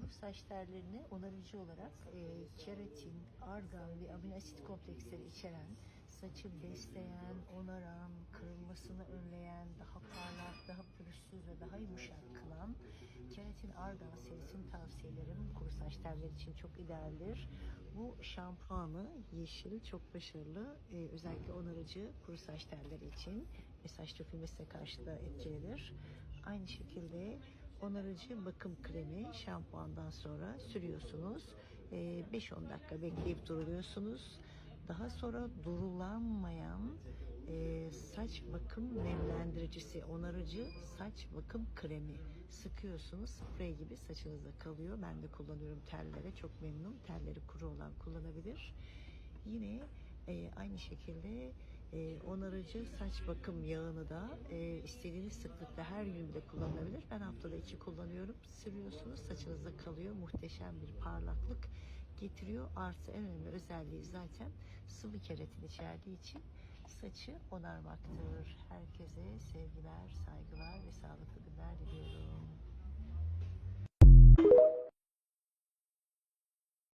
kuru saç tellerine onarıcı olarak e, keratin, argan ve amino asit kompleksleri içeren, saçı besleyen, onaran, kırılmasını önleyen, daha parlak, daha pürüzsüz ve daha yumuşak kılan keratin argan serisini tavsiye ederim. Kuru saç telleri için çok idealdir. Bu şampuanı yeşil çok başarılı. E, özellikle onarıcı kuru saç telleri için ve saç dökülmesine karşı da etkilidir. Aynı şekilde onarıcı bakım kremi şampuandan sonra sürüyorsunuz. Ee, 5-10 dakika bekleyip duruluyorsunuz. Daha sonra durulanmayan e, saç bakım nemlendiricisi, onarıcı saç bakım kremi sıkıyorsunuz. Sprey gibi saçınızda kalıyor. Ben de kullanıyorum tellere. Çok memnun. Telleri kuru olan kullanabilir. Yine e, aynı şekilde e, onarıcı saç bakım yağını da e, istediğiniz sıklıkta her gün bile kullanılabilir. Ben haftada iki kullanıyorum. Sürüyorsunuz saçınızda kalıyor. Muhteşem bir parlaklık getiriyor. Artı en önemli özelliği zaten sıvı keratin içerdiği için saçı onarmaktır. Herkese sevgiler,